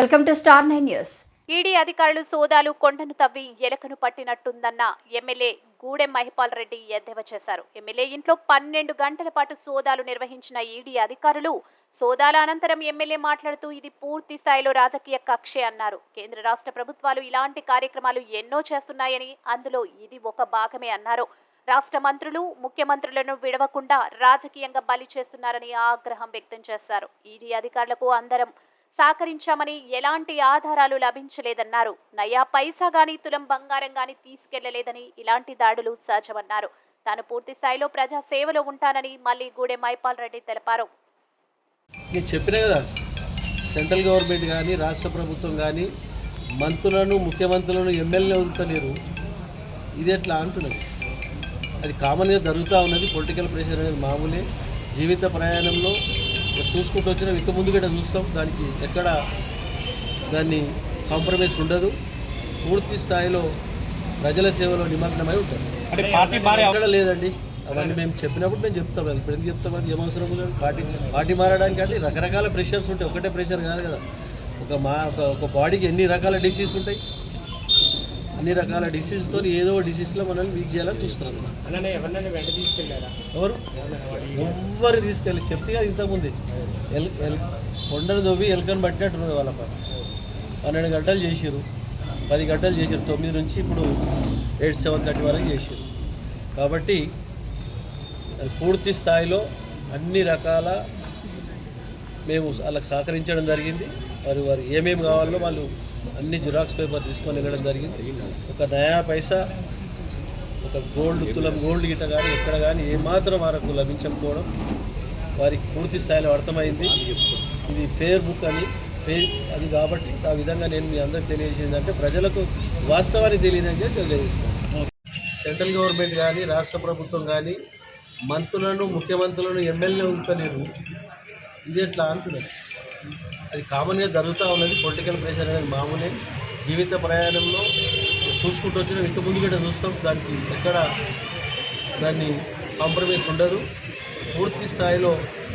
Welcome to star nine news. ED అధికారులు సోదాలు కొండను తవ్వి ఎలకను పట్టినట్టుందన్న ఎమ్మెల్యే గూడెం మహిపాల్ రెడ్డి ఎద్దేవా చేశారు. ఎమ్మెల్యే ఇంట్లో పన్నెండు గంటల పాటు సోదాలు నిర్వహించిన ఈడీ అధికారులు సోదాల అనంతరం ఎమ్మెల్యే మాట్లాడుతూ ఇది పూర్తి స్థాయిలో రాజకీయ కక్షే అన్నారు. కేంద్ర రాష్ట్ర ప్రభుత్వాలు ఇలాంటి కార్యక్రమాలు ఎన్నో చేస్తున్నాయని అందులో ఇది ఒక భాగమే అన్నారు. రాష్ట్ర మంత్రులు ముఖ్యమంత్రులను విడవకుండా రాజకీయంగా బలి చేస్తున్నారని ఆగ్రహం వ్యక్తం చేశారు. ఈడీ అధికారులకు అందరం సహకరించామని ఎలాంటి ఆధారాలు లభించలేదన్నారు. నయా పైసా గాని తులం బంగారం గాని తీసుకెళ్ళలేదని ఇలాంటి దాడులు సహజమన్నారు. తాను పూర్తి స్థాయిలో ప్రజా సేవలో ఉంటానని మళ్ళీ గూడెం మైపాల్ రెడ్డి తెలిపారు. నేను కదా సెంట్రల్ గవర్నమెంట్ కానీ రాష్ట్ర ప్రభుత్వం కానీ మంత్రులను ముఖ్యమంత్రులను ఎమ్మెల్యే వదులుతలేరు ఇది ఎట్లా అంటున్నది అది కామన్గా జరుగుతూ ఉన్నది పొలిటికల్ ప్రెషర్ అనేది మామూలే. జీవిత ప్రయాణంలో చూసుకుంటూ వచ్చిన ఇక ముందు కూడా చూస్తాం. దానికి ఎక్కడ దాన్ని కాంప్రమైజ్ ఉండదు. పూర్తి స్థాయిలో ప్రజల సేవలో నిమగ్నమై ఉంటాం. అంటే పార్టీ మారే ఎక్కడ లేదండి. అవన్నీ మేము చెప్పినప్పుడు మేము చెప్తాం అది ఇప్పుడు ఎందుకు చెప్తాం? అది ఏమవసరం లేదు. పార్టీ పార్టీ మారడానికి అంటే రకరకాల ప్రెషర్స్ ఉంటాయి. ఒకటే ప్రెషర్ కాదు కదా. ఒక మా ఒక ఒక బాడీకి ఎన్ని రకాల డిసీజ్ ఉంటాయి? అన్ని రకాల డిసీజ్తో ఏదో డిసీజ్లో మనల్ని వీక్ చేయాలని చూస్తున్నాం అన్ననే ఎవరినైనా వెంట తీసుకెళ్ళారా? ఎవరు? ఎవ్వరు తీసుకెళ్ళి చెప్తే కదా ఇంతకుముందు. ఎల్ ఎల్ కొండను దొవ్వి ఎలుకను పట్టినట్టున్నది వాళ్ళ పని పన్నెండు గంటలు చేసిరు పది గంటలు చేసిరు తొమ్మిది నుంచి ఇప్పుడు ఎయిట్ సెవెన్ థర్టీ వరకు చేసిరు కాబట్టి పూర్తి స్థాయిలో అన్ని రకాల మేము వాళ్ళకి సహకరించడం జరిగింది. వారు వారు ఏమేమి కావాలో వాళ్ళు అన్ని జిరాక్స్ పేపర్ తీసుకొని వెళ్ళడం జరిగింది. ఒక నయా పైసా ఒక గోల్డ్ తులం గోల్డ్ గిట్ట కానీ ఎక్కడ కానీ ఏమాత్రం వరకు లభించకపోవడం వారికి పూర్తి స్థాయిలో అర్థమైంది. ఇది ఫేర్ బుక్ అని ఫేర్ అది కాబట్టి ఆ విధంగా నేను మీ అందరికి తెలియజేసిందంటే ప్రజలకు వాస్తవాన్ని తెలియదని చెప్పి తెలియజేస్తున్నాను. సెంట్రల్ గవర్నమెంట్ కానీ రాష్ట్ర ప్రభుత్వం కానీ మంత్రులను ముఖ్యమంత్రులను ఎమ్మెల్యే ఉంటలేరు ఇది ఎట్లా అంటున్నారు. అది కామన్గా జరుగుతూ ఉన్నది. పొలిటికల్ ప్రెషర్ అనేది మామూలే. జీవిత ప్రయాణంలో చూసుకుంటూ వచ్చిన ఇంత ముందు కూడా చూస్తాం. దానికి ఎక్కడ దాన్ని కాంప్రమైజ్ ఉండదు. పూర్తి స్థాయిలో